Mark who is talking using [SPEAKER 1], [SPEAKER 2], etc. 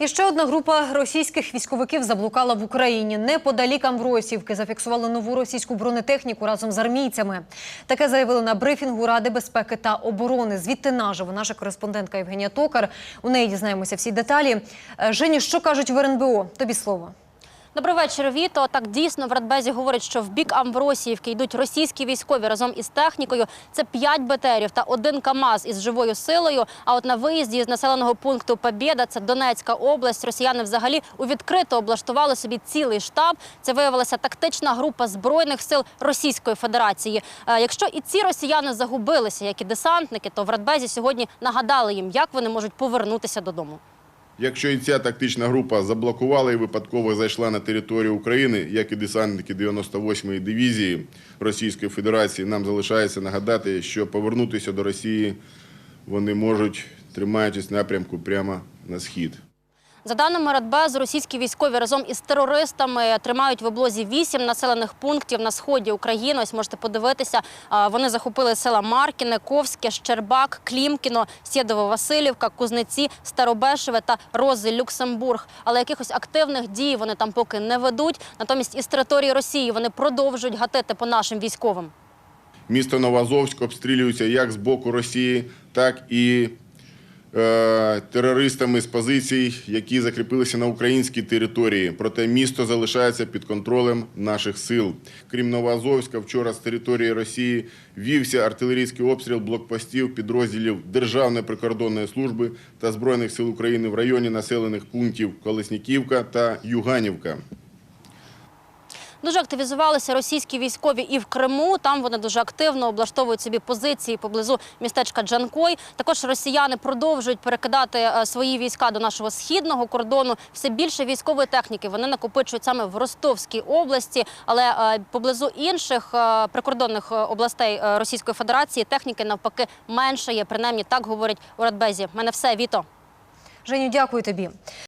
[SPEAKER 1] І ще одна група російських військовиків заблукала в Україні. Неподалік Амвросівки зафіксували нову російську бронетехніку разом з армійцями. Таке заявили на брифінгу Ради безпеки та оборони. Звідти наживо наша кореспондентка Євгенія Токар. У неї дізнаємося всі деталі. Е, Жені, що кажуть в РНБО? Тобі слово.
[SPEAKER 2] Добрий вечір, Віто. Так дійсно в Радбезі говорять, що в бік Амвросіївки йдуть російські військові разом із технікою. Це 5 БТРів та один КАМАЗ із живою силою. А от на виїзді з населеного пункту Побєда, це Донецька область. Росіяни взагалі у відкрито облаштували собі цілий штаб. Це виявилася тактична група збройних сил Російської Федерації. Е, Якщо і ці росіяни загубилися, як і десантники, то в Радбезі сьогодні нагадали їм, як вони можуть повернутися додому.
[SPEAKER 3] Якщо і ця тактична група заблокувала і випадково зайшла на територію України, як і десантники 98-ї дивізії Російської Федерації, нам залишається нагадати, що повернутися до Росії вони можуть, тримаючись напрямку прямо на схід.
[SPEAKER 2] За даними Радбезу, російські військові разом із терористами тримають в облозі вісім населених пунктів на сході України. Ось можете подивитися. Вони захопили села Маркіне, Ковське, Щербак, Клімкіно, Сєдово-Василівка, Кузнеці, Старобешеве та Рози Люксембург. Але якихось активних дій вони там поки не ведуть. Натомість із території Росії вони продовжують гатити по нашим військовим.
[SPEAKER 3] Місто Новоазовськ обстрілюється як з боку Росії, так і терористами з позицій, які закріпилися на українській території. Проте місто залишається під контролем наших сил. Крім Новоазовська, вчора з території Росії вівся артилерійський обстріл блокпостів підрозділів Державної прикордонної служби та Збройних сил України в районі населених пунктів Колесніківка та Юганівка.
[SPEAKER 2] Дуже активізувалися російські військові і в Криму. Там вони дуже активно облаштовують собі позиції поблизу містечка Джанкой. Також росіяни продовжують перекидати е, свої війська до нашого східного кордону. Все більше військової техніки вони накопичують саме в Ростовській області, але е, поблизу інших е, прикордонних областей Російської Федерації техніки навпаки менше є. Принаймні так говорять у Радбезі. Мене все віто.
[SPEAKER 1] Женю, дякую тобі.